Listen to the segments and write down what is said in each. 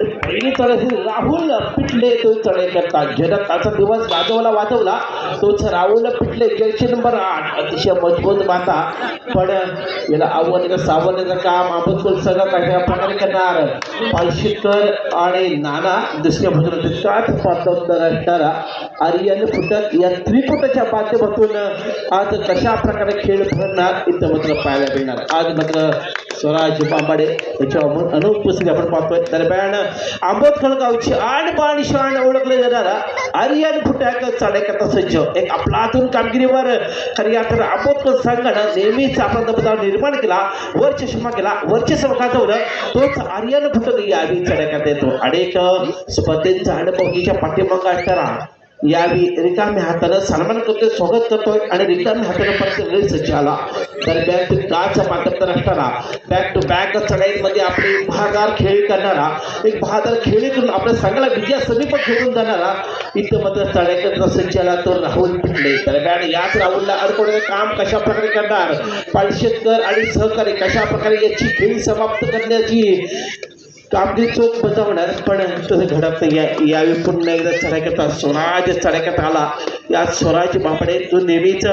पहिली चढाई राहुल पिटले तो चढे करता. जनकाचा दिवस वाजवला वाजवला. तोच राहुल पिटले. जयचे नंबर आठ. अतिशय मजबूत माता. पण याला आव्हान सावरण्याचं काम आपण सगळं काही प्रकारे करणार. पालशेकर आणि नाना दुसऱ्या बाजूला तितकाच पातळ असणारा आर्यन फुटक या त्रिपुटाच्या माध्यमातून आज कशा प्रकारे खेळ भरणार इथं मात्र पाहायला मिळणार. आज मात्र स्वराज बांबाडे याच्या अनुपस्थिती आपण पाहतोय. दरम्यान आंबोदखळ गावची आण बाण शाण ओळखले जाणारा आर्यन फुटॅक चाडेकरता सज्ज एक आपलातून कामगिरीवर. खरी तर आंबोदकर संघानं नेहमीच आपला दबदबा निर्माण केला वर चष्मा केला वर्चस्व गाजवलं तोच आर्यन फुटक यावी चढ्याकात येतो. अनेक स्पर्धेंचा अनुभवकीच्या पाठीमागा असणारा यावी रिकाम्या हातानं सन्मान करतोय स्वागत करतोय आणि रिकाम्या हातानं परत सज्ज आला. टू गाचा पात्रता असताना बॅक टू बॅक चढाईमध्ये आपले भागार खेळी करणारा एक बहादार खेळी करून आपल्या सांगायला विजया समीप घेऊन जाणारा इथं मात्र चढाई सज्ज आला तो राहुल पिटले दरम्यान याच राहुलला अडकवण्याचं काम कशा प्रकारे करणार? पालशेतकर आणि सहकारी कशा प्रकारे याची खेळी समाप्त करण्याची? आपली चोख बजावणार पण तसं घडत नाही आहे यावेळी पुन्हा एकदा चढायकता स्वराज चढायकत आला या स्वराज बापडे जो नेहमीच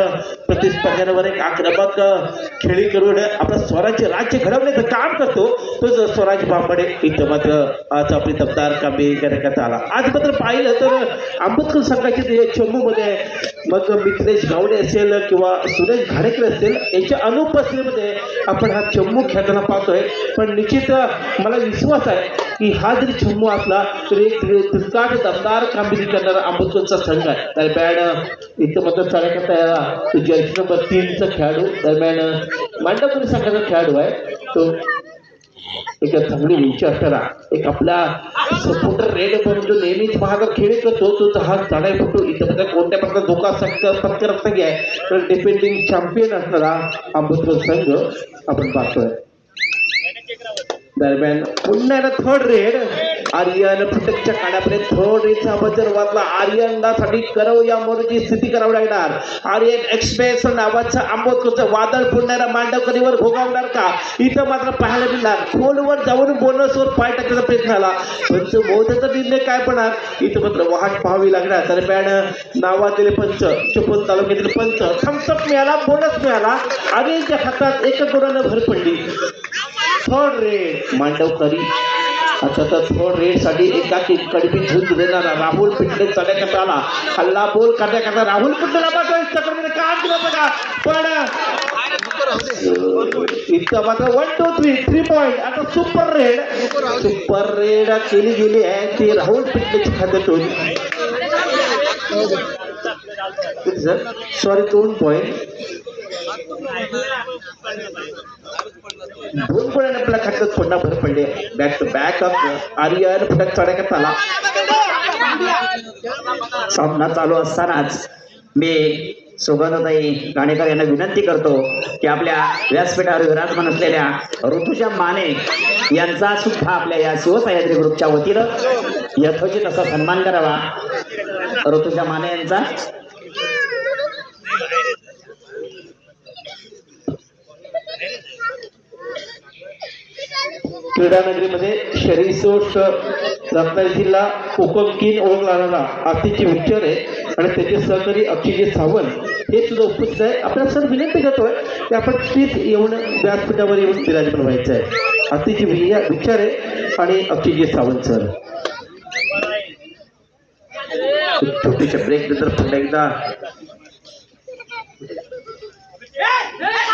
प्रतिस्पर्ध्यांवर एक आक्रमक खेळी करून आपलं स्वराज्य राज्य घडवण्याचं काम करतो. तो जर स्वराज बांबडे इथं मात्र आज आपली तब्दार कामगिरी करण्यात आला. आज मात्र पाहिलं तर आंबेडकर संघाचे चमूमध्ये मग मिथिलेश गावडे असेल किंवा सुरेश घाडेकर असेल यांच्या अनुपस्थितीमध्ये आपण हा चम्मू खेळताना पाहतोय. पण निश्चित मला विश्वास आहे की हा जरी चम्मू असला तरी एक तिरकाट दमदार कामगिरी करणारा आंबेडकरचा संघ आहे. दरम्यान इथं मात्र चालू करता नंबर तीनचा खेळाडू दरम्यान मांडापुरी संघाचा खेळाडू आहे तो. एक चांगली उंची असणारा एक आपला सपोर्टर रेड पण जो नेहमीच महागर खेळी करतो तो तर हा चढाई फोटो. इथं कोणत्या प्रकारचा धोका सक्त पत्करत नाही आहे तर डिपेंडिंग चॅम्पियन असणारा आंबेडकर संघ आपण पाहतोय. दरम्यान पुन्हा थर्ड रेड आर्यन फुटकच्या काढापर्यंत थर्ड रेडचा बजर वाजला आर्यनासाठी करव या मोरची स्थिती करावी लागणार. आर्यन एक्सप्रेस नावाचं आंबोदकरचं वादळ पुण्याला मांडवकरीवर भोगावणार का? इथं मात्र पाहायला मिळणार. खोलवर जाऊन बोनसवर पाय टाकण्याचा प्रयत्न झाला. पंच मोदचा निर्णय काय पडणार इथं मात्र वाहन पाहावी लागणार. दरम्यान नावातील पंच चिपळूण तालुक्यातील पंच थम्सअप मिळाला बोनस मिळाला. आर्यनच्या हातात एका गुणानं भर पडली. थर्ड रेड मांडवकरी. आता तर थर्ड रेडसाठी एका कडबी झुंज देणारा राहुल पिटले चढ्याकरता आला हल्ला बोल करता करता राहुल पिटलेला मात्र काम बघा. पण इतकं मात्र one two three three point आता सुपर रेड सुपर रेड केली गेली आहे ती राहुल पिटलेची खात्यातून. सॉरी दोन पॉईंट दोन पॉईंट आपल्या खात्यात थोडा भर पडले. Back to back up Aryan Phatak चढ्याकत आला सामना चालू असतानाच मी सुगंधताई गाणेकर यांना विनंती करतो की आपल्या व्यासपीठावर विराजमान असलेल्या ऋतुजा माने यांचा सुद्धा आपल्या या शिवसह्याद्री ग्रुपच्या वतीनं यथोचित असा सन्मान करावा. ऋतुजा माने यांचा क्रीडानगरीमध्ये शरीसोष शहरी सोस्ट रत्नागिरी जिल्हा कोकण किन ओळखला जाणारा विचार आहे. आणि त्याचे सहकारी अक्षिजित सावंत हे सुद्धा उपस्थित आहे आपल्याला सर विनंती करतोय की आपण तीच येऊन व्यासपीठावर येऊन विराजमान व्हायचं आहे. आरतीची विया विचार आहे. आणि अक्षिजित सावंत सर. एक छोटीशा ब्रेक नंतर पुन्हा एकदा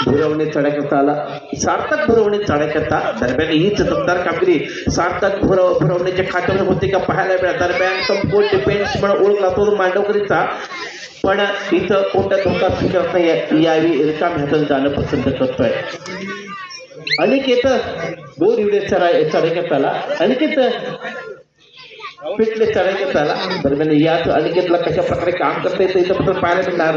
भुरवणे चढ्याकरता आला सार्थक भुरवणे चढ्याकरता दरम्यान ही दमदार कामगिरी सार्थक भुरव भुरवण्याच्या खात्यावर होते का पाहायला मिळालं दरम्यान संपूर्ण डिफेन्स म्हणून ओळखला तो मांडवकरीचा पण इथं कोणत्या धोका स्वीकारत नाही यावेळी रिकाम ह्यातून जाणं पसंत करतोय अनिकेत दोन इवडे चढा चढ्याकरता आला अनिकेत फिटनेस चढायचं त्याला. दरम्यान याच अनिकेतला कशा प्रकारे काम करता येतं इथं मात्र पाहायला मिळणार.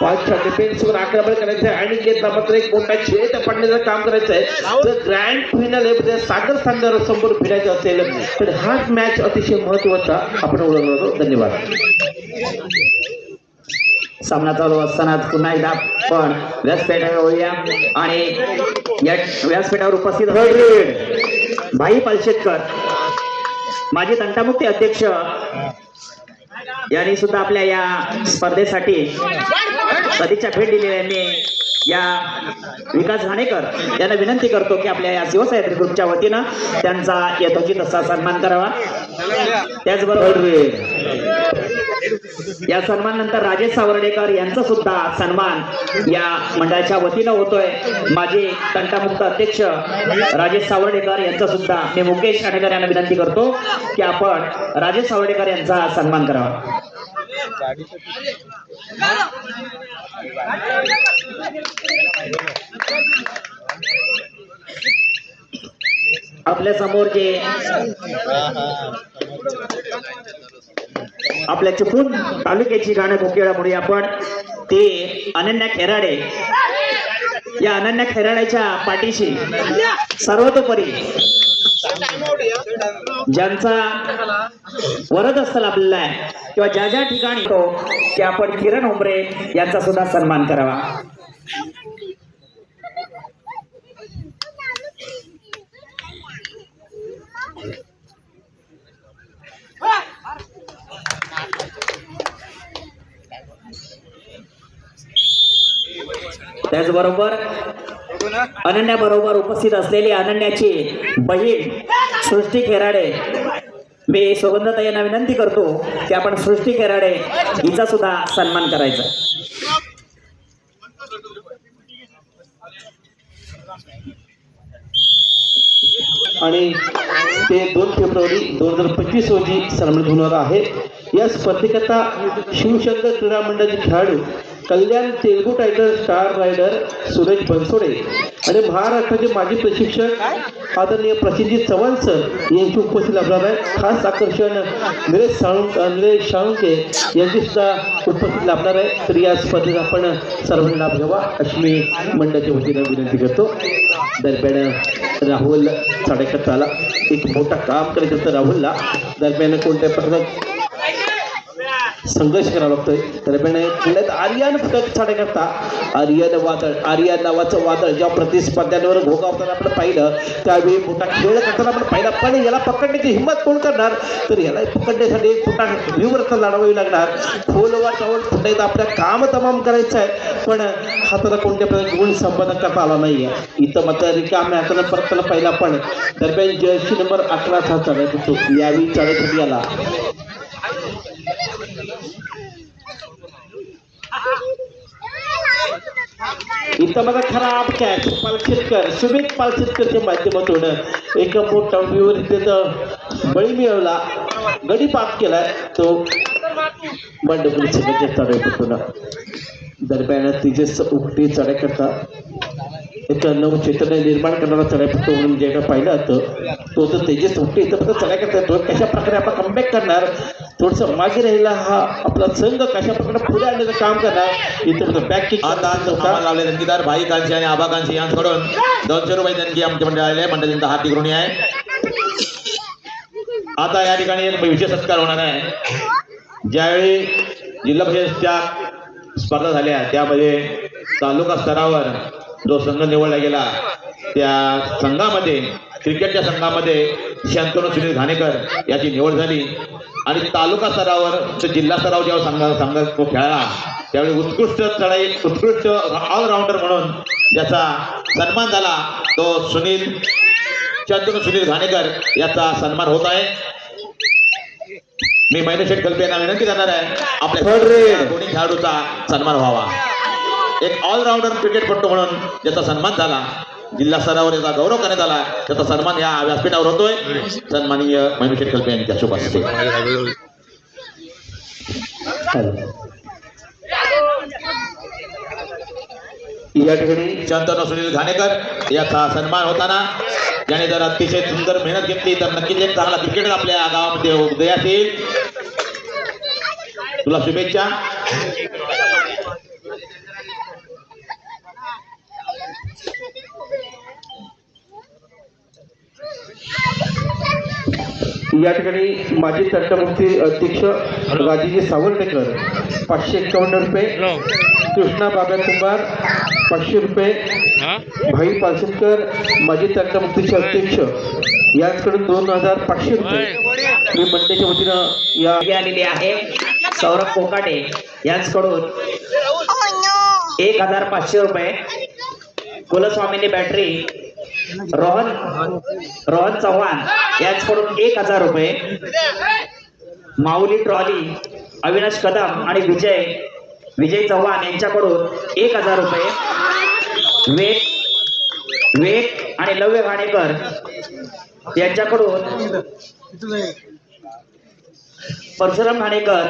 पाचच्या डिफेन्सवर आक्रमण करायचं आहे. अनिकेतला मात्र एक मोठा छेद पडण्याचं काम करायचं आहे. जर ग्रँड फायनलमध्ये सागर संघावर समोर फिरायचं असेल. तर हाच मॅच अतिशय महत्त्वाचा आपण ओळखला जातो धन्यवाद. सामना चालू असताना पुन्हा एकदा आपण व्यासपीठावर होऊया आणि या व्यासपीठावर उपस्थित भाई पालशेटकर. माजी तंटामुक्ती अध्यक्ष यांनी सुद्धा आपल्या या स्पर्धेसाठी सदिच्छा भेट दिलेली आहे. मी या विकास घाणेकर यांना विनंती करतो की आपल्या या शिवसह्याद्री ग्रुपच्या वतीनं त्यांचा यथोचित असा सन्मान करावा. त्याचबरोबर या सन्मानानंतर राजेश सावर्डेकर यांचा सुद्धा सन्मान या मंडळाच्या वतीनं होतोय. माझे तंटामुक्त अध्यक्ष राजेश सावर्डेकर यांचा सुद्धा मी मुकेश अडेकर यांना विनंती करतो की आपण राजेश सावर्डेकर यांचा सन्मान करावा. आपल्यासमोर जे आपल्या चिपळूण तालुक्याची गाणं कोकिळामुळे आपण ते अनन्या खेराडे या अनन्या खेराड्याच्या पाठीशी सर्वतोपरी ज्यांचा वरद असतं आपल्याला आहे किंवा ज्या ज्या ठिकाणी तो की आपण किरण उमरे यांचा सुद्धा सन्मान करावा. त्याचबरोबर अनन्या बरोबर उपस्थित असलेली अनन्याची बहीण सृष्टी खेराडे. मी सुगंधता यांना विनंती करतो की आपण सृष्टी खेराडे हिचा सुद्धा सन्मान करायचा. आणि ते दोन फेब्रुवारी दोन हजार पंचवीस रोजी सन्मानित होणार आहे. या स्पर्धेकरता शिवशंकर क्रीडा मंडळाचे खेळाडू Kalyan Telgu title star raider Suresh Bansode. आणि महाराष्ट्राचे माजी प्रशिक्षक आदरणीय प्रसिद्धी चव्हाण सर यांची उपस्थिती लाभणार आहे. खास आकर्षण निलेश साळुंक निलेश साळुंके यांची सुद्धा उपस्थिती लाभणार आहे. तर या स्पर्धेत आपण सर्वांनी लाभ घ्यावा अशी मी मंडळाच्या वतीनं विनंती करतो. दरम्यान राहुल साडेकट्टाला एक मोठा काम करायचं होतं राहुलला. दरम्यान कोणत्या प्रकारे संघर्ष करावा लागतोय दरम्यान पुण्यात आर्यन फटक करता आर्यन वादळ आर्यन नावाचं वादळ जेव्हा प्रतिस्पर्ध्यांवर घोगावताना आपण पाहिलं त्यावेळी मोठा खेळ करताना आपण पाहिला. पण याला पकडण्याची हिंमत कोण करणार? तर याला पकडण्यासाठी एक मोठा व्यूव्हर लढवावी लागणार. खोलवर जाऊन फुटायचं आपलं काम तमाम करायचं आहे. पण हाताला कोणत्या प्रकारे गुण संपादन करता आला नाही आहे इथं मात्र रिकाम्या हातानं परत त्याला पहिला पण दरम्यान जर्सी नंबर अकरा हा चालत होतो. यावेळी चढत आला इथं बघा खराब कॅच पालशेतकर सुमित पालशेतकरच्या माध्यमातून एक मोठा व्यूवर इथे बळी मिळवला. गडी पाप केलाय. तो बंडपुरी सगळ्याच्या चढाई दरम्यान तिचे उपटी चढाई करता एक नव चैतन्य निर्माण करणारा चढाईपट्टू म्हणून जे काय पाहिलं होतं तो तर तेजस उपटी इथं फक्त चढाई करता येतो. कशा प्रकारे आपण कमबॅक करणार? थोडंसं मागे राहिला हा आपला संघ कशा प्रकारे पुढे आणण्याचं काम करणार इथं फक्त बॅक किक लावले भाई कांची आणि आबा कांची यांच्याकडून दोनशे रुपये देणगी आमच्या मंडळाला मंडळींचा हार्दिक ऋणी आहे. आता या ठिकाणी विशेष सत्कार होणार आहे. ज्यावेळी जिल्हा परिषदच्या स्पर्धा झाल्या त्यामध्ये तालुका स्तरावर जो संघ निवडला गेला त्या संघामध्ये क्रिकेटच्या संघामध्ये शांतनु सुनील घाणेकर याची निवड झाली. आणि तालुका स्तरावर तो जिल्हा स्तरावर जेव्हा संघ संघ तो खेळला त्यावेळी उत्कृष्ट चढाई उत्कृष्ट ऑलराऊंडर म्हणून ज्याचा सन्मान झाला. तो सुनील चंद्र सुनील घाणेकर याचा सन्मान होत आहे. मी महिने शेठ कल्पे यांना विनंती करणार आहे आपल्या दोन्ही खेळाडूचा सन्मान व्हावा. एक ऑलराऊंडर क्रिकेटपट्टू म्हणून ज्याचा सन्मान झाला. जिल्हा स्तरावर याचा गौरव करण्यात आला. त्याचा सन्मान या व्यासपीठावर होतोय. सन्माननीय महिने कल्पे यांच्या शुभ या ठिकाणी शंतनु सुनील घाणेकर याचा सन्मान होताना ज्याने जर अतिशय सुंदर मेहनत घेतली तर नक्कीच एक चांगला क्रिकेटर आपल्या गावामध्ये उदयास येईल. तुला शुभेच्छा. या ठिकाणी माजी तंटमुक्ती अध्यक्ष राजेजी सावंतेकर पाचशे एक्कावन्न रुपये. कृष्णा बाबा कुंभार पाचशे रुपये. भाई पालशेटकर माजी तंटमुक्तीचे अध्यक्ष याचकडून दोन हजार पाचशे रुपये. मी मंडळाच्या वतीनं या आलेली आहे. सौरभ कोकाटे यांच्याकडून एक हजार पाचशे रुपये. कुलस्वामिनी बॅटरी रोहन रोहन चव्हाण यांच्याकडून एक हजार रुपये. माऊली ट्रॉली अविनाश कदम आणि विजय विजय चव्हाण यांच्याकडून एक हजार रुपये. वेग वेग आणि लव्य घाणेकर यांच्याकडून परशुराम घाणेकर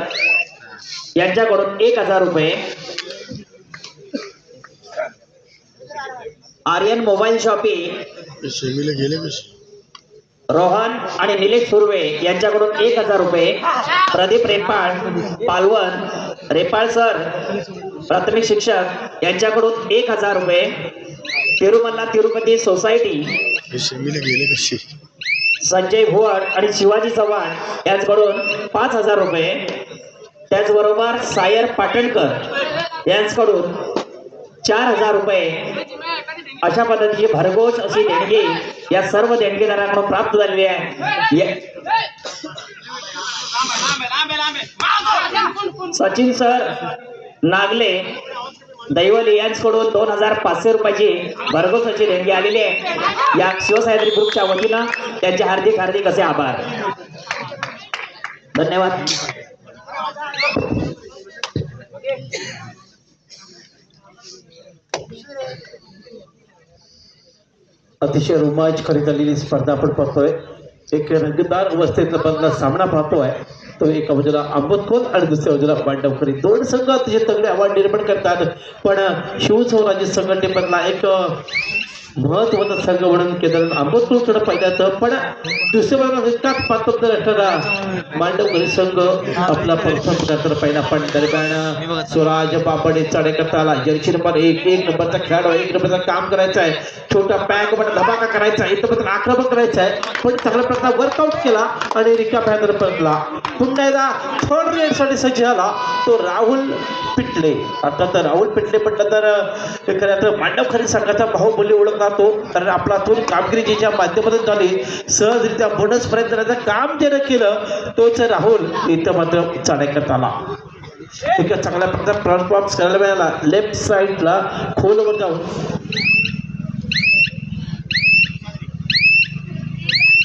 यांच्याकडून एक हजार रुपये. आर्यन मोबाईल शॉपिंग गेले रोहन आणि निलेश सुर्वे यांच्याकडून एक हजार रुपये. प्रदीप रेपाळ पालवण रेपाळ सर प्राथमिक शिक्षक यांच्याकडून एक हजार रुपये. तिरुमल्ला तिरुपती सोसायटी. संजय भुवड आणि शिवाजी चव्हाण यांच्याकडून पाच हजार रुपये. त्याचबरोबर सायर पाटणकर यांच्याकडून चार हजार रुपये. अशा पद्धतीची भरघोस अशी देणगी या सर्व देणगीदारांना प्राप्त झालेली आहे. सचिन सर नागले दैवली यांच्याकडून दोन हजार पाचशे रुपयाची भरघोसाची देणगी आलेली आहे. या शिवसह्याद्री ग्रुपच्या वतीनं त्यांचे हार्दिक हार्दिक असे आभार. धन्यवाद. अतिशय रोमांच खरी झालेली स्पर्धा आपण पाहतोय. एक रंगदार अवस्थेतला बदला सामना पाहतोय. तो एका बाजूला आंबतखोल आणि दुसऱ्या बाजूला पांडवकरी. दोन संघ अतिशय तगडे आव्हान निर्माण करतात. पण शिवस्वराज्य संघटनेमधला एक महत्त्वाचा संघ म्हणून केदार आंबतखोलकडे पाहिलं जातं पण दुसऱ्या बाजूला एकाच पात्रता असणारा मांडवकरी संघ आपला प्रथम पुढाकार पहिला. पण दरम्यान स्वराज बापडे चढेकरता आला जर्सी नंबर एक एक नंबरचा खेळाडू एक नंबरचा काम करायचं आहे छोटा पॅक पण धबाका करायचा आहे इथं आक्रमक करायचं आहे पण चांगल्या प्रकारे वर्कआउट केला आणि रिका पॅनर पडला. पुन्हा एकदा थर्ड रेडसाठी सज्ज झाला तो राहुल पेटले. आता तर राहुल पिटले म्हटलं तर खरं तर मांडवखरी संघाचा बाहुबली ओळखला तो कारण आपला तो कामगिरी ज्याच्या माध्यमातून झाली सहजरित्या बोनस पर्यंत त्याचं काम ज्यानं केलं तोच राहुल इथं मात्र चढाई आला. चांगल्या प्रकारे ट्रान्सफॉर्म्स करायला मिळाला. लेफ्ट साईडला खोलवर जाऊन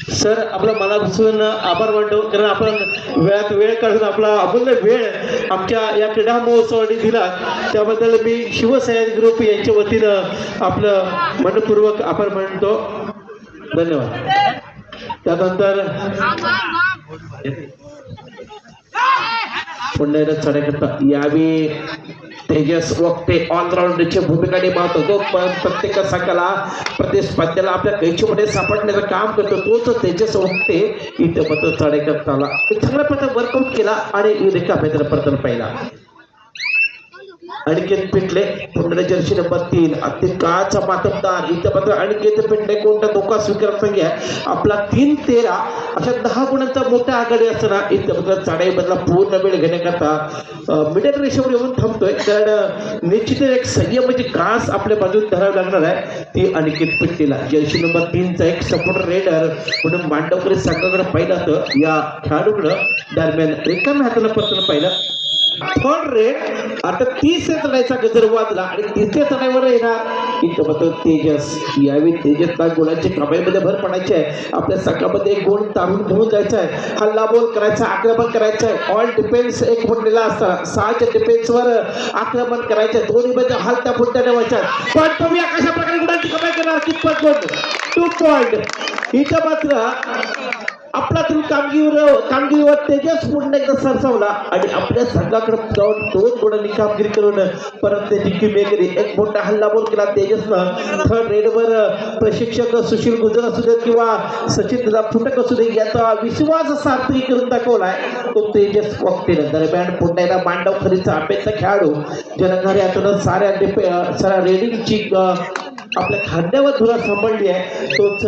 सर आपला मनापासून आभार मानतो कारण आपण वेळात वेळ काढून आपला अमूल्य वेळ आमच्या या क्रीडा महोत्सवाने दिला. त्याबद्दल मी शिवसैनिक ग्रुप यांच्या वतीनं आपलं मनपूर्वक आभार मानतो. धन्यवाद. त्यानंतर पुन्हा एकदा चढाईकरता यावी तेजस वक्ते ऑलराऊंडरची भूमिका निभावत तो प- प्रत्येक संघाला प्रतिस्पर्ध्याला आपल्या कैचीमध्ये सापडण्याचं काम करतो तोच तेजस वक्ते इथे पत्र चढाई करता चांगल्या प्रकारे वर्कआउट केला आणि युनिका भेदर पत्र पाहिला. अनिकेत पिटले पुन्हा जर्सी नंबर तीन. अति काळाचा मातबदार. इथं मात्र अनिकेत पिटले कोणता धोका स्वीकार संख्या आपला तीन तेरा अशा दहा गुणांचा मोठा आघाडी असताना इथं मात्र चढाई बदला पूर्ण वेळ घेण्याकरता मिडल रेषेवर येऊन थांबतोय. कारण निश्चित निश्चितच एक संयमाची म्हणजे कास आपल्या बाजूत धरावी लागणार आहे. ती अनिकेत पिटलेला. जर्सी नंबर तीनचा एक सपोर्ट रेडर म्हणून मांडवकरी संघाकडे पाहिलं तर या खेळाडूकडं दरम्यान रिकाम्या हाताला पत्र पाहिलं. पण रे आता तीस चढायचा गजर वाजला आणि तिसऱ्या चढाईवर येणार. इथं मात्र तेजस यावेळी तेजसला गुणांची कमाईमध्ये भर पडायची आहे. आपल्या सकाळमध्ये एक गोल तारून घेऊन जायचा आहे हल्ला बोल करायचा आक्रमण करायचं आहे ऑल डिफेन्स एक म्हणलेला असता सहाच्या डिफेन्सवर आक्रमण करायचं दोन्ही मध्ये हलत्या फुलत्या ठेवायच्या. पण तुम्ही कशा प्रकारे गुणांची कमाई करणार. कितपत गुण? टू पॉईंट इथं मात्र आपला तुम्ही कामगिरीवर कामगिरीवर तेजस पुन्हा एकदा सरसावला आणि आपल्या संघाकडे जाऊन दोन गुणांनी कामगिरी करून परत त्याची किमे केली एक मोठा हल्लाबोल केला तेजसनं. थर्ड रेडवर प्रशिक्षक सुशील गुजर असू देत किंवा सचिन दादा फुटक असू दे याचा विश्वास सार्थकी करून दाखवलाय. तो तेजस वक्तेनं. दरम्यान पुन्हा एकदा मांडव खरीचा आंबेचा खेळाडू जनघारी यातून साऱ्या डिपे साऱ्या रेडिंगची आपल्या खांद्यावर धुरा सांभाळली आहे तोच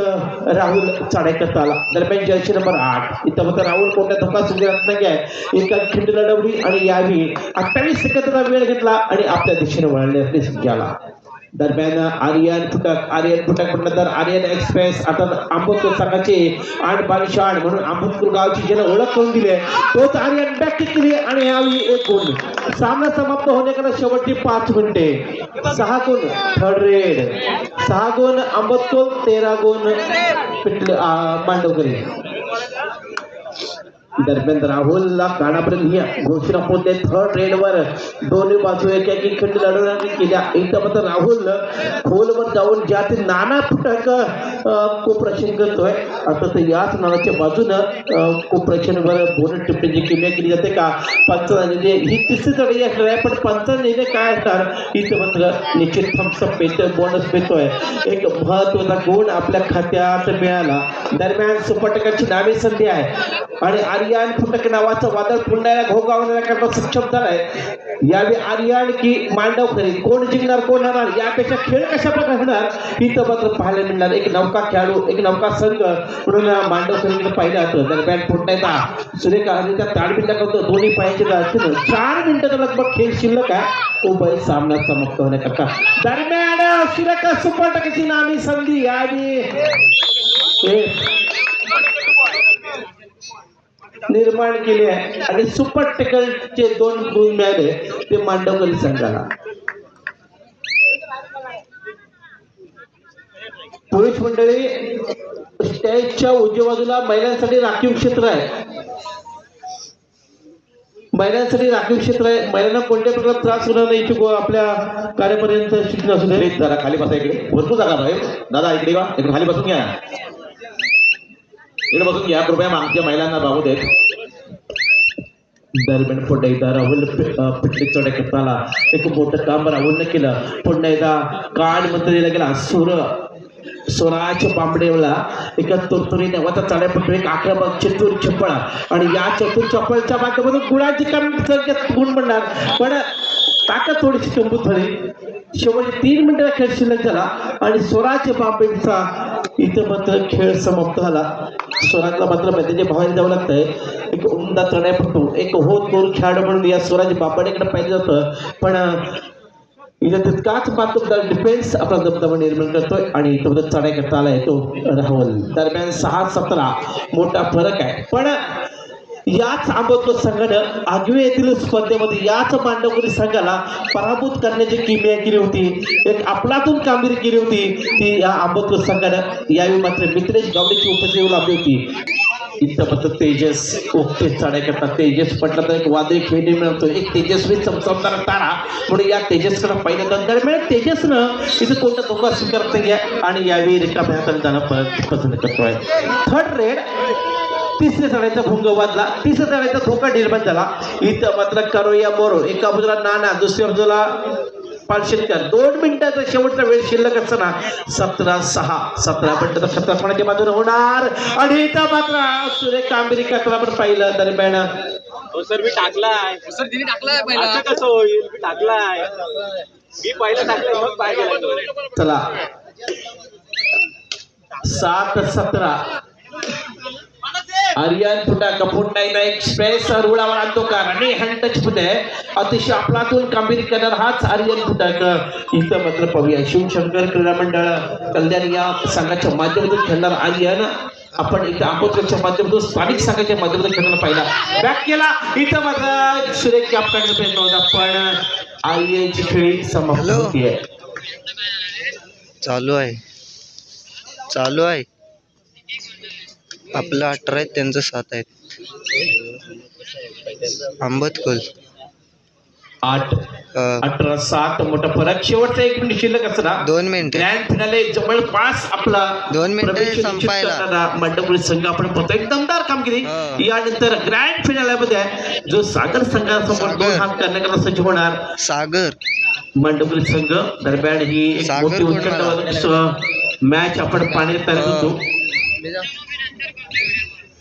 राहुल चाडेकर आला दरम्यान जर्सी नंबर आठ. इथं मात्र राहुल कोणत्या धोका सुविधात नाही आहे. एका खिंड लढवली आणि यावेळी अठ्ठावीस सेकंदाचा वेळ घेतला आणि आपल्या दिशेने वळण्याची आला दरम्यान आर्यन फुटक आर्यन फुटक म्हटलं तर आर्यन एक्सप्रेस आता आंबोदकर संघाचे आठ बावीस आठ म्हणून आंबोदकर गावची ज्याला ओळख करून दिली आहे. तोच आर्यन बॅक केली आणि यावेळी एक गुण सामना समाप्त होण्याकडे शेवटची पाच मिनिटे. सहा गुण थर्ड रेड सहा गुण आंबोदकर तेरा गुण पिटले मांडवकरी दरम्यान राहुलला कानापर्यंत या घोषणा पोहोचते थर्ड रेडवर दोन्ही बाजू एक एक खंड लढवण्याने केल्या. एकदा मात्र राहुल खोलवर जाऊन ज्या ते नाना फुटक कोपरेशन करतोय. आता तर याच नानाच्या बाजूनं कोपरेशनवर बोनट टिप्पणीची किमया केली जाते का? पंचाने ही तिसरी तडे असणार आहे. पण पंचाने काय असणार? इथं मात्र निश्चित थम्सअप पेतोय बोनस पेतोय एक महत्त्वाचा गुण आपल्या खात्यात मिळाला. दरम्यान सुपटकाची नावे संधी आहे. आणि आर्यन फुटक नावाचं वादळ पुन्हा घोगावण्याकरता सक्षम झालाय. यावेळी आर्यन की मांडव करी कोण जिंकणार कोण हरणार यापेक्षा खेळ कशा प्रकारे होणार इथं मात्र पाहायला मिळणार. एक नौका खेळाडू एक नौका संघ म्हणून मांडव खरेदीकडे पाहिलं जातं. दरम्यान पुन्हा एकदा सूर्यकांतीचा ताडबिंदा करतो. दोन्ही पायाचे असतील चार मिनिटं लगभग खेळ शिल्लक आहे. उभय सामना समाप्त होण्याकरता. दरम्यान सूर्यका सुपटकाची नामी संधी यावी. निर्माण केले आहे. आणि सुपर टेकलचे दोन गुण मिळाले ते मांडवकरी संघाला. पुरुष मंडळी स्टेजच्या उजव्या बाजूला महिलांसाठी राखीव क्षेत्र आहे. महिलांसाठी राखीव क्षेत्र आहे. महिलांना कोणत्या प्रकारचा त्रास होणार नाही इच्छुक हो आपल्या कार्यापर्यंत शिक्षण असू दे. जरा खाली बसा इकडे. भरपूर जागा आहे दादा इकडे का इकडे खाली बसून घ्या. इकडे बघून घ्या कृपया आमच्या महिलांना भाऊ देत. दरम्यान पुन्हा एकदा राहुल पिठली चढ एक मोठं काम राहुलनं केलं. पुन्हा एकदा काळ दिला गेला. सुर स्वराज बांबडेवला एका तुरतुरी नेवाचा चाड्या पडतो एक आक्रमक चतुर चपळा आणि या चतुर चपळच्या माध्यमातून गुळाची काम संख्येत गुण म्हणणार पण ताकद थोडीशी कमबूत झाली. शेवटचे तीन मिनिटाला खेळ शिल्लक झाला. आणि स्वराज बांबेचा इथं मात्र खेळ समाप्त झाला. स्वराजला मात्र त्याच्या भावाने जावं लागतंय. एक उमदा चढाई पडतो. एक होत दोन खेळाडू म्हणून या स्वराज बापाडेकडे पाहिजे जातं. पण इथं तितकाच मात्र डिफेन्स आपला दबदबा निर्माण करतोय आणि तो चढाई करता आलाय तो राहुल. दरम्यान सहा सतरा. मोठा फरक आहे. पण याच आंबोदकर संघानं आगवे येथील स्पर्धेमध्ये याच मांडवकरी संघाला पराभूत करण्याची किमया केली होती. एक आपलातून कामगिरी केली होती. ती या आंबोदकर संघानं यावेळी मात्र मित्रेश गावडेची उपस्थिती लाभली होती. इथं मात्र तेजस ओके चढाई करतात तेजस म्हटलं तर एक वादळी खेळणी मिळतो. एक तेजस्वी चमचमदार तारा म्हणून या तेजसकडे पहिल्यांदा दरम्यान तेजसनं इथं कोणता धोका स्वीकारत नाही आहे आणि यावेळी रिकाम्या हाताने जाणं परत पसंत करतोय. थर्ड रेड तिसऱ्या चढाईचा भुंग वाजला तिसऱ्या चढाईचा धोका निर्माण झाला. इथं मात्र करोया मोरो एका बाजूला नाना दुसऱ्या बाजूला पालशेतकर. दोन मिनिटाचा शेवटचा वेळ शिल्लक असताना सतरा सहा सतरा मिनिटाचा सतरा कोणाच्या बाजूने होणार. आणि इथं मात्र सुरेख कामगिरी कचरा पण पाहिलं दरम्यान. सर मी टाकलाय. सर तिने टाकलाय पहिला. असं कसं होईल? मी टाकलाय. मी पहिलं टाकलंय मग पाय गेला चला. सात सतरा. आर्यन फुटा पुन्हा एकदा एक्सप्रेस रुळावर आणतो का? आणि हंटच पुणे अतिशय आपलातून कामगिरी करणार हाच आर्यन फुटाक इथं मात्र पाहूया. शिवशंकर क्रीडा मंडळ कल्याण या संघाच्या माध्यमातून खेळणार आर्यन आपण इथं आंबोदकरच्या माध्यमातून स्थानिक संघाच्या माध्यमातून खेळताना पाहिला. बॅक केला. इथं मात्र सुरेख कॅप काढण्याचा प्रयत्न होता पण आर्यनची खेळी समाप्त. होतीये. चालू आहे. चालू आहे. आपलं अठरा आहेत त्यांचं सात आहेत. आंबतकुल आठ अठरा सात मोठा फरक. शेवटचा एक मिनिट शिल्लक असणार दोन मिनिटे. ग्रँड फिनाले जवळपास आपला दोन मिनिटं संपायला. मंडपरी संघ. आपण पाहतो एक दमदार कामगिरी. यानंतर ग्रँड फिनाल्यामध्ये जो सागर संघासमोर दोन. हात करण्याकरता सज्ज होणार. सागर. मंडपरी संघ दरम्यान ही एक मोठी मॅच आपण पाण्यात तयार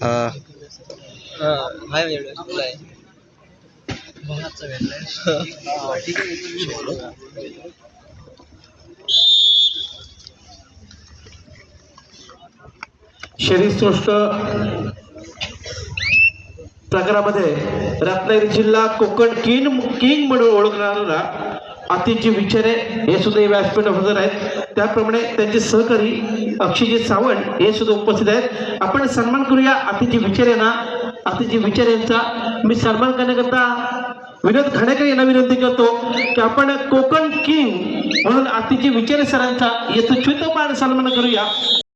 हा. शरीरसृष्ट प्रकारामध्ये रत्नागिरी जिल्हा कोकण किंग किंग म्हणून ओळखणारा अतिशय विचारे हे सुद्धा व्यासपीठ हजर आहेत. त्याप्रमाणे त्यांचे सहकारी अक्षयजी सावंत हे सुद्धा उपस्थित आहेत. आपण सन्मान करूया आतीचे विचार आहे ना अतिशय विचार यांचा मी सन्मान करण्याकरता विनोद खाणेकर यांना विनंती करतो की आपण कोकण किंग म्हणून अतिशय विचार सरांचा येतो मान सन्मान करूया.